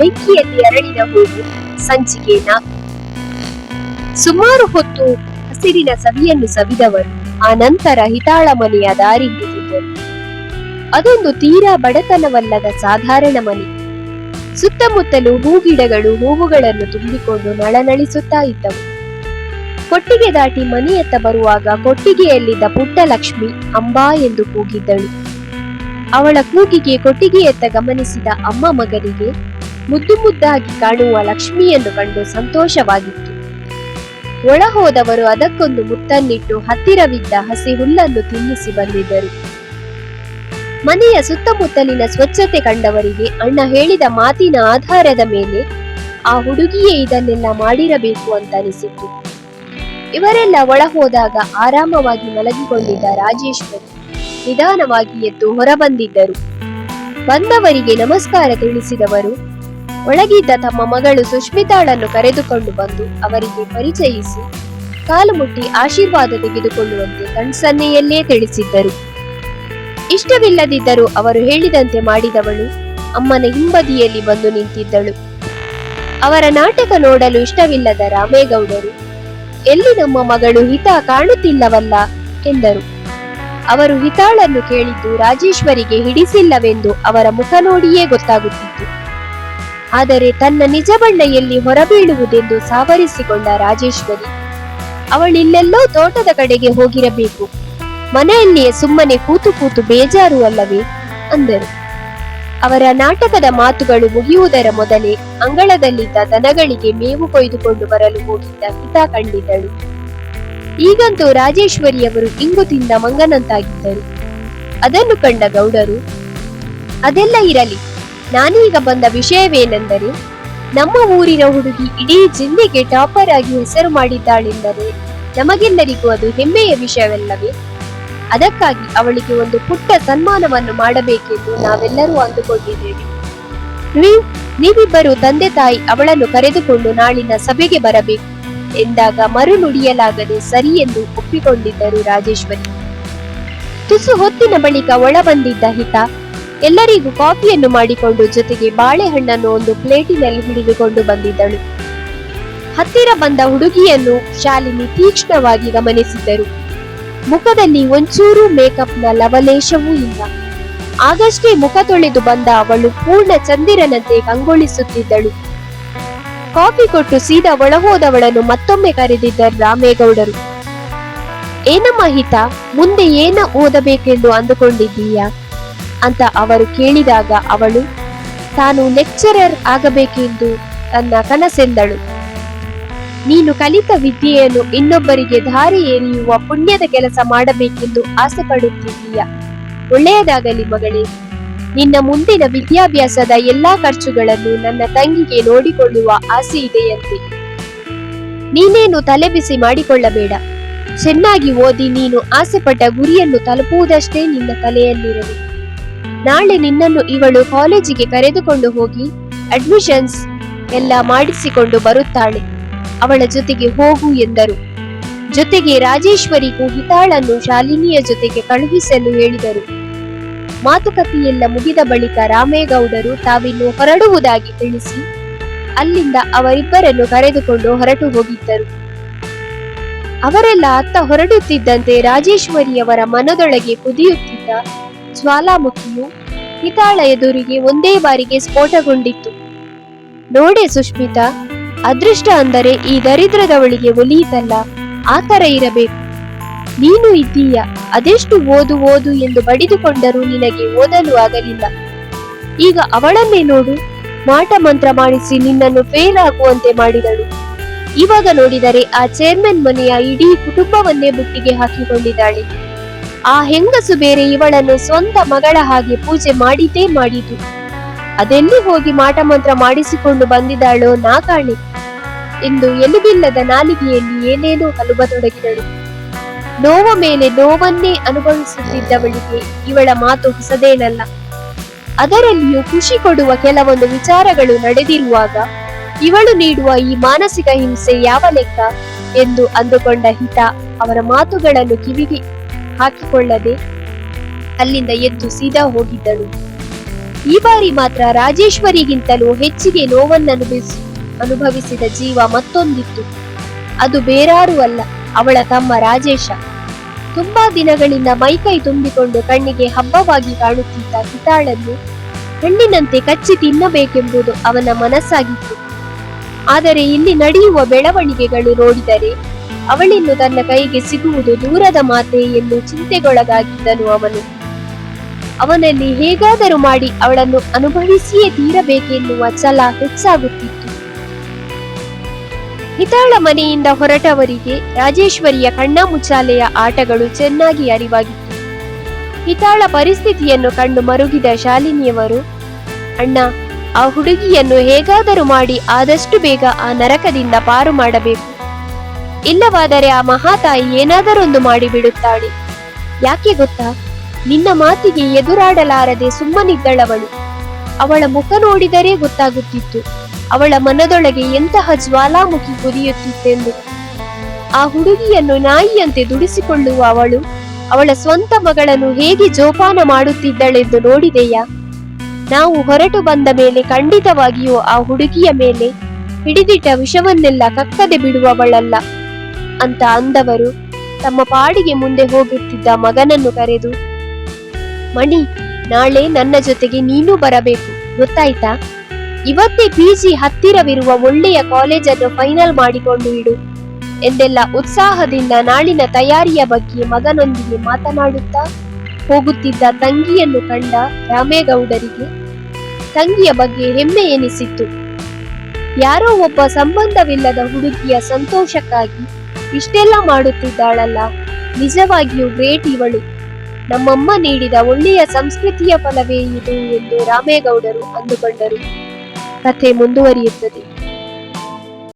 ಬೆಂಕಿಯಲ್ಲಿ ಅರಳಿದ ಹೂವು ಸಂಚಿಕೆ ಸುಮಾರು ಹೊತ್ತು ಹಸಿರಿನ ಸವಿಯನ್ನು ಸವಿದವರು. ಆ ನಂತರ ಹಿತಾಳ ಮನೆಯ ದಾರಿ ಅದೊಂದು ತೀರಾ ಬಡತನವಲ್ಲದ ಸಾಧಾರಣ ಮನೆ. ಸುತ್ತಮುತ್ತಲು ಹೂಗಿಡಗಳು ಹೂವುಗಳನ್ನು ತುಂಬಿಕೊಂಡು ನಳನಳಿಸುತ್ತಾ ಇದ್ದವು. ಕೊಟ್ಟಿಗೆ ದಾಟಿ ಮನೆಯತ್ತ ಬರುವಾಗ ಕೊಟ್ಟಿಗೆಯಲ್ಲಿದ್ದ ಪುಟ್ಟ ಲಕ್ಷ್ಮಿ ಅಂಬಾ ಎಂದು ಕೂಗಿದ್ದಳು. ಅವಳ ಕೂಗಿಗೆ ಕೊಟ್ಟಿಗೆಯತ್ತ ಗಮನಿಸಿದ ಅಮ್ಮ ಮಗನಿಗೆ ಮುದ್ದು ಮುದ್ದಾಗಿ ಕಾಣುವ ಲಕ್ಷ್ಮಿಯನ್ನು ಕಂಡು ಸಂತೋಷವಾಗಿತ್ತು. ಒಳ ಹೋದವರು ಅದಕ್ಕೊಂದು ಮುತ್ತನ್ನಿಟ್ಟು ಹತ್ತಿರವಿದ್ದ ಹಸಿ ಹುಲ್ಲನ್ನು ತಿನ್ನಿಸಿ ಬಂದಿದ್ದರು. ಮನೆಯ ಸುತ್ತಮುತ್ತಲಿನ ಸ್ವಚ್ಛತೆ ಕಂಡವರಿಗೆ ಅಣ್ಣ ಹೇಳಿದ ಮಾತಿನ ಆಧಾರದ ಮೇಲೆ ಆ ಹುಡುಗಿಯೇ ಇದನ್ನೆಲ್ಲ ಮಾಡಿರಬೇಕು ಅಂತ ಅನಿಸಿತು ಇವರೆಲ್ಲ ಒಳ ಹೋದಾಗ ಆರಾಮವಾಗಿ ಮಲಗಿಕೊಂಡಿದ್ದ ರಾಜೇಶ್ವರಿ ನಿಧಾನವಾಗಿ ಎದ್ದು ಹೊರಬಂದಿದ್ದರು. ಬಂದವರಿಗೆ ನಮಸ್ಕಾರ ತಿಳಿಸಿದವರು ಒಳಗಿದ್ದ ತಮ್ಮ ಮಗಳು ಸುಷ್ಮಿತಾಳನ್ನು ಕರೆದುಕೊಂಡು ಬಂದು ಅವರಿಗೆ ಪರಿಚಯಿಸಿ ಕಾಲು ಮುಟ್ಟಿ ಆಶೀರ್ವಾದ ತೆಗೆದುಕೊಳ್ಳುವಂತೆ ಕಣ್ಸನ್ನೆಯಲ್ಲೇ ತಿಳಿಸಿದ್ದರು. ಇಷ್ಟವಿಲ್ಲದಿದ್ದರೂ ಅವರು ಹೇಳಿದಂತೆ ಮಾಡಿದವಳು ಅಮ್ಮನ ಹಿಂಬದಿಯಲ್ಲಿ ಬಂದು ನಿಂತಿದ್ದಳು. ಅವರ ನಾಟಕ ನೋಡಲು ಇಷ್ಟವಿಲ್ಲದ ರಾಮೇಗೌಡರು, ಎಲ್ಲಿ ನಮ್ಮ ಮಗಳು ಹಿತ ಕಾಣುತ್ತಿಲ್ಲವಲ್ಲ? ಎಂದರು. ಅವರು ಹಿತಾಳನ್ನು ಕೇಳಿದ್ದು ರಾಜೇಶ್ವರಿಗೆ ಹಿಡಿಸಿಲ್ಲವೆಂದು ಅವರ ಮುಖ ನೋಡಿಯೇ ಗೊತ್ತಾಗುತ್ತಿತ್ತು. ಆದರೆ ತನ್ನ ನಿಜ ಬಣ್ಣ ಎಲ್ಲಿ ಹೊರಬೀಳುವುದೆಂದು ಸಾವರಿಸಿಕೊಂಡ ರಾಜೇಶ್ವರಿ, ಅವಳಿಲ್ಲೆಲ್ಲೋ ತೋಟದ ಕಡೆಗೆ ಹೋಗಿರಬೇಕು. ಮನೆಯಲ್ಲಿಯೇ ಸುಮ್ಮನೆ ಕೂತು ಕೂತು ಬೇಜಾರು ಅಲ್ಲವೇ? ಅಂದರು. ಅವರ ನಾಟಕದ ಮಾತುಗಳು ಮುಗಿಯುವುದರ ಮೊದಲೇ ಅಂಗಳದಲ್ಲಿದ್ದ ದನಗಳಿಗೆ ಮೇವು ಕೊಯ್ದುಕೊಂಡು ಬರಲು ಹೋಗಿದ್ದ ಹಿತ ಕಂಡಿದ್ದಳು. ಈಗಂತೂ ರಾಜೇಶ್ವರಿಯವರು ಇಂಗು ತಿಂದ ಮಂಗನಂತಾಗಿದ್ದರು. ಅದನ್ನು ಕಂಡ ಗೌಡರು, ಅದೆಲ್ಲ ಇರಲಿ ನಾನೀಗ ಬಂದ ವಿಷಯವೇನೆಂದರೆ, ನಮ್ಮ ಊರಿನ ಹುಡುಗಿ ಇಡೀ ಜಿಲ್ಲೆಗೆ ಟಾಪರ್ ಆಗಿ ಹೆಸರು ಮಾಡಿದ್ದಾಳೆಂದರೆ ನಮಗೆಲ್ಲರಿಗೂ ಅದು ಹೆಮ್ಮೆಯ ವಿಷಯವಲ್ಲವೇ? ಅದಕ್ಕಾಗಿ ಅವಳಿಗೆ ಒಂದು ಪುಟ್ಟ ಸನ್ಮಾನವನ್ನು ಮಾಡಬೇಕೆಂದು ನಾವೆಲ್ಲರೂ ಅಂದುಕೊಂಡಿದ್ದೇವೆ. ನೀವ್, ನೀವಿಬ್ಬರು ತಂದೆ ತಾಯಿ ಅವಳನ್ನು ಕರೆದುಕೊಂಡು ನಾಳಿನ ಸಭೆಗೆ ಬರಬೇಕು. ಎಂದಾಗ ಮರು ನುಡಿಯಲಾಗದೆ ಸರಿ ಎಂದು ಒಪ್ಪಿಕೊಂಡಿದ್ದರು ರಾಜೇಶ್ವರಿ. ತುಸು ಹೊತ್ತಿನ ಬಳಿಕ ಒಳಬಂದಿದ್ದ ಹಿತ ಎಲ್ಲರಿಗೂ ಕಾಫಿಯನ್ನು ಮಾಡಿಕೊಂಡು ಜೊತೆಗೆ ಬಾಳೆಹಣ್ಣನ್ನು ಒಂದು ಪ್ಲೇಟಿನಲ್ಲಿ ಹಿಡಿದುಕೊಂಡು ಬಂದಿದ್ದಳು. ಹತ್ತಿರ ಬಂದ ಹುಡುಗಿಯನ್ನು ಶಾಲಿನಿ ತೀಕ್ಷ್ಣವಾಗಿ ಗಮನಿಸಿದ್ದರು. ಮುಖದಲ್ಲಿ ಒಂಚೂರು ಮೇಕಪ್ನ ಲವಲೇಶವೂ ಇಲ್ಲ. ಆಗಷ್ಟೇ ಮುಖ ತೊಳೆದು ಬಂದ ಅವಳು ಪೂರ್ಣ ಚಂದಿರನಂತೆ ಕಂಗೊಳಿಸುತ್ತಿದ್ದಳು. ಕಾಫಿ ಕೊಟ್ಟು ಸೀದಾ ಒಳಹೋದವಳನ್ನು ಮತ್ತೊಮ್ಮೆ ಕರೆದಿದ್ದ ರಾಮೇಗೌಡರು, ಏನಮ್ಮ ಹಿತ? ಮುಂದೆ ಏನ ಓದಬೇಕೆಂದು ಅಂದುಕೊಂಡಿದ್ದೀಯಾ? ಅಂತ ಅವರು ಕೇಳಿದಾಗ ಅವಳು, ತಾನು ಲೆಕ್ಚರರ್ ಆಗಬೇಕೆಂದು ತನ್ನ ಕನಸೆಂದಳು. ನೀನು ಕಲಿತ ವಿದ್ಯೆಯನ್ನು ಇನ್ನೊಬ್ಬರಿಗೆ ದಾರಿ ಎರಿಯುವ ಪುಣ್ಯದ ಕೆಲಸ ಮಾಡಬೇಕೆಂದು ಆಸೆ ಪಡುತ್ತಿದ್ದೀಯ ಒಳ್ಳೆಯದಾಗಲಿ ಮಗಳೇ. ನಿನ್ನ ಮುಂದಿನ ವಿದ್ಯಾಭ್ಯಾಸದ ಎಲ್ಲಾ ಖರ್ಚುಗಳನ್ನು ನನ್ನ ತಂಗಿಗೆ ನೋಡಿಕೊಳ್ಳುವ ಆಸೆ ಇದೆಯಂತೆ. ನೀನೇನು ತಲೆಬಿಸಿ ಮಾಡಿಕೊಳ್ಳಬೇಡ. ಚೆನ್ನಾಗಿ ಓದಿ ನೀನು ಆಸೆಪಟ್ಟ ಗುರಿಯನ್ನು ತಲುಪುವುದಷ್ಟೇ ನಿನ್ನ ತಲೆಯಲ್ಲಿರಲಿ. ನಾಳೆ ನಿನ್ನನ್ನು ಇವಳು ಕಾಲೇಜಿಗೆ ಕರೆದುಕೊಂಡು ಹೋಗಿ ಅಡ್ಮಿಷನ್ಸ್ ಎಲ್ಲ ಮಾಡಿಸಿಕೊಂಡು ಬರುತ್ತಾಳೆ. ಅವಳ ಜೊತೆಗೆ ಹೋಗು ಎಂದರು. ಜೊತೆಗೆ ರಾಜೇಶ್ವರಿಗೂ ಹಿತಾಳನ್ನು ಶಾಲಿನಿಯ ಜೊತೆಗೆ ಕಳುಹಿಸಲು ಹೇಳಿದರು. ಮಾತುಕತೆಯೆಲ್ಲ ಮುಗಿದ ಬಳಿಕ ರಾಮೇಗೌಡರು ತಾವಿನ್ನು ಹೊರಡುವುದಾಗಿ ತಿಳಿಸಿ ಅಲ್ಲಿಂದ ಅವರಿಬ್ಬರನ್ನು ಕರೆದುಕೊಂಡು ಹೊರಟು ಹೋಗಿದ್ದರು. ಅವರೆಲ್ಲ ಅತ್ತ ಹೊರಡುತ್ತಿದ್ದಂತೆ ರಾಜೇಶ್ವರಿಯವರ ಮನದೊಳಗೆ ಕುದಿಯುತ್ತಿದ್ದ ಜ್ವಾಲಾಮುಖಿಯು ಹಿತಾಳ ಎದುರಿಗೆ ಒಂದೇ ಬಾರಿಗೆ ಸ್ಫೋಟಗೊಂಡಿತ್ತು. ನೋಡೆ ಸುಷ್ಮಿತಾ, ಅದೃಷ್ಟ ಅಂದರೆ ಈ ದರಿದ್ರದವಳಿಗೆ ಒಲಿಯಿತಲ್ಲ ಆತರ ಇರಬೇಕು. ನೀನು ಇದ್ದೀಯ, ಅದೆಷ್ಟು ಓದು ಓದು ಎಂದು ಬಡಿದುಕೊಂಡರೂ ನಿನಗೆ ಓದಲು ಆಗಲಿಲ್ಲ. ಈಗ ಅವಳನ್ನೇ ನೋಡು, ಮಾಟ ಮಂತ್ರ ಮಾಡಿಸಿ ನಿನ್ನನ್ನು ಫೇಲ್ ಆಗುವಂತೆ ಮಾಡಿದಳು. ಇವಾಗ ನೋಡಿದರೆ ಆ ಚೇರ್ಮನ್ ಮನೆಯ ಇಡೀ ಕುಟುಂಬವನ್ನೇ ಬುಟ್ಟಿಗೆ ಹಾಕಿಕೊಂಡಿದ್ದಾಳೆ. ಆ ಹೆಂಗಸು ಬೇರೆ ಇವಳನ್ನು ಸ್ವಂತ ಮಗಳ ಹಾಗೆ ಪೂಜೆ ಮಾಡಿದ್ದೇ ಮಾಡಿತು. ಅದೆಲ್ಲಿ ಹೋಗಿ ಮಾಟ ಮಂತ್ರ ಮಾಡಿಸಿಕೊಂಡು ಬಂದಿದ್ದಾಳೋ ನಾ ಕಾಣೆ ಎಂದು ಎಲುಬಿಲ್ಲದ ನಾಲಿಗೆಯಲ್ಲಿ ಏನೇನೋ ಕಲುಬತೊಡಗಿದಳು ನೋವ ಮೇಲೆ ನೋವನ್ನೇ ಅನುಭವಿಸುತ್ತಿದ್ದವಳಿಗೆ ಇವಳ ಮಾತು ಹೊಸದೇನಲ್ಲ. ಅದರಲ್ಲಿಯೂ ಖುಷಿ ಕೊಡುವ ಕೆಲವೊಂದು ವಿಚಾರಗಳು ನಡೆದಿರುವಾಗ, ಇವಳು ನೀಡುವ ಈ ಮಾನಸಿಕ ಹಿಂಸೆ ಯಾವ ಲೆಕ್ಕ ಎಂದು ಅಂದುಕೊಂಡ ಹಿತ ಅವರ ಮಾತುಗಳನ್ನು ಕಿವಿಗೆ ಹಾಕಿಕೊಳ್ಳದೆ ಅಲ್ಲಿಂದ ಎದ್ದು ಸೀದಾ ಹೋಗಿದ್ದಳು. ಈ ಬಾರಿ ಮಾತ್ರ ರಾಜೇಶ್ವರಿಗಿಂತಲೂ ಹೆಚ್ಚಿಗೆ ನೋವನ್ನು ಅನುಭವಿಸಿದ ಜೀವ ಮತ್ತೊಂದಿತ್ತು. ಅದು ಬೇರಾರೂ ಅಲ್ಲ, ಅವಳ ತಮ್ಮ ರಾಜೇಶ. ತುಂಬಾ ದಿನಗಳಿಂದ ಮೈಕೈ ತುಂಬಿಕೊಂಡು ಕಣ್ಣಿಗೆ ಹಬ್ಬವಾಗಿ ಕಾಣುತ್ತಿದ್ದ ಕಿತಾಳನ್ನು ಹಣ್ಣಿನಂತೆ ಕಚ್ಚಿ ತಿನ್ನಬೇಕೆಂಬುದು ಅವನ ಮನಸ್ಸಾಗಿತ್ತು. ಆದರೆ ಇಲ್ಲಿ ನಡೆಯುವ ಬೆಳವಣಿಗೆಗಳು ನೋಡಿದರೆ ಅವಳಿನ್ನು ತನ್ನ ಕೈಗೆ ಸಿಗುವುದು ದೂರದ ಮಾತೆ ಎಂದು ಚಿಂತೆಗೊಳಗಾಗಿದ್ದನು ಅವನು. ಅವನಲ್ಲಿ ಹೇಗಾದರೂ ಮಾಡಿ ಅವಳನ್ನು ಅನುಭವಿಸಿಯೇ ತೀರಬೇಕೆನ್ನುವ ಛಲ ಹೆಚ್ಚಾಗುತ್ತಿತ್ತು. ಹಿತಾಳ ಮನೆಯಿಂದ ಹೊರಟವರಿಗೆ ರಾಜೇಶ್ವರಿಯ ಕಣ್ಣಾಮುಚ್ಚಾಲೆಯ ಆಟಗಳು ಚೆನ್ನಾಗಿ ಅರಿವಾಗಿತ್ತು. ಹಿತಾಳ ಪರಿಸ್ಥಿತಿಯನ್ನು ಕಂಡು ಮರುಗಿದ ಶಾಲಿನಿಯವರು, ಅಣ್ಣ, ಆ ಹುಡುಗಿಯನ್ನು ಹೇಗಾದರೂ ಮಾಡಿ ಆದಷ್ಟು ಬೇಗ ಆ ನರಕದಿಂದ ಪಾರು ಮಾಡಬೇಕು. ಇಲ್ಲವಾದರೆ ಆ ಮಹಾತಾಯಿ ಏನಾದರೊಂದು ಮಾಡಿಬಿಡುತ್ತಾಳೆ? ಯಾಕೆ ಗೊತ್ತಾ? ನಿನ್ನ ಮಾತಿಗೆ ಎದುರಾಡಲಾರದೆ ಸುಮ್ಮನಿದ್ದಳವಳು. ಅವಳ ಮುಖ ನೋಡಿದರೆ ಗೊತ್ತಾಗುತ್ತಿತ್ತು. ಅವಳ ಮನದೊಳಗೆ ಎಂತಹ ಜ್ವಾಲಾಮುಖಿ ಕುದಿಯುತ್ತಿತ್ತೆಂದು. ಆ ಹುಡುಗಿಯನ್ನು ನಾಯಿಯಂತೆ ದುಡಿಸಿಕೊಳ್ಳುವ ಅವಳು, ಅವಳ ಸ್ವಂತ ಮಗಳನ್ನು ಹೇಗೆ ಜೋಪಾನ ಮಾಡುತ್ತಿದ್ದಳೆಂದು ನೋಡಿದೆಯಾ? ನಾವು ಹೊರಟು ಬಂದ ಮೇಲೆ ಖಂಡಿತವಾಗಿಯೂ ಆ ಹುಡುಗಿಯ ಮೇಲೆ ಹಿಡಿದಿಟ್ಟ ವಿಷವನ್ನೆಲ್ಲ ಕಕ್ಕದೆ ಬಿಡುವವಳಲ್ಲ. ಅಂತ ಅಂದವರು ತಮ್ಮ ಪಾಡಿಗೆ ಮುಂದೆ ಹೋಗುತ್ತಿದ್ದ ಮಗನನ್ನು ಕರೆದು, ಮಣಿ, ನಾಳೆ ನನ್ನ ಜೊತೆಗೆ ನೀನು ಬರಬೇಕು, ಗೊತ್ತಾಯ್ತಾ? ಇವತ್ತೇ ಪಿಜಿ ಹತ್ತಿರವಿರುವ ಒಳ್ಳೆಯ ಕಾಲೇಜನ್ನು ಫೈನಲ್ ಮಾಡಿಕೊಂಡು ಇಡು ಎಂದೆಲ್ಲ ಉತ್ಸಾಹದಿಂದ ನಾಳಿನ ತಯಾರಿಯ ಬಗ್ಗೆ ಮಗನೊಂದಿಗೆ ಮಾತನಾಡುತ್ತಾ ಹೋಗುತ್ತಿದ್ದ ತಂಗಿಯನ್ನು ಕಂಡ ರಾಮೇಗೌಡರಿಗೆ ತಂಗಿಯ ಬಗ್ಗೆ ಹೆಮ್ಮೆ ಎನಿಸಿತ್ತು. ಯಾರೋ ಒಬ್ಬ ಸಂಬಂಧವಿಲ್ಲದ ಹುಡುಗಿಯ ಸಂತೋಷಕ್ಕಾಗಿ ಇಷ್ಟೆಲ್ಲ ಮಾಡುತ್ತಿದ್ದಾಳಲ್ಲ. ನಿಜವಾಗಿಯೂ ಗ್ರೇಟ್ ಇವಳು. ನಮ್ಮಮ್ಮ ನೀಡಿದ ಒಳ್ಳೆಯ ಸಂಸ್ಕೃತಿಯ ಫಲವೇ ಇದು ಎಂದು ರಾಮೇಗೌಡರು ಅಂದುಕೊಂಡರು. ಕಥೆ ಮುಂದುವರಿಯುತ್ತದೆ.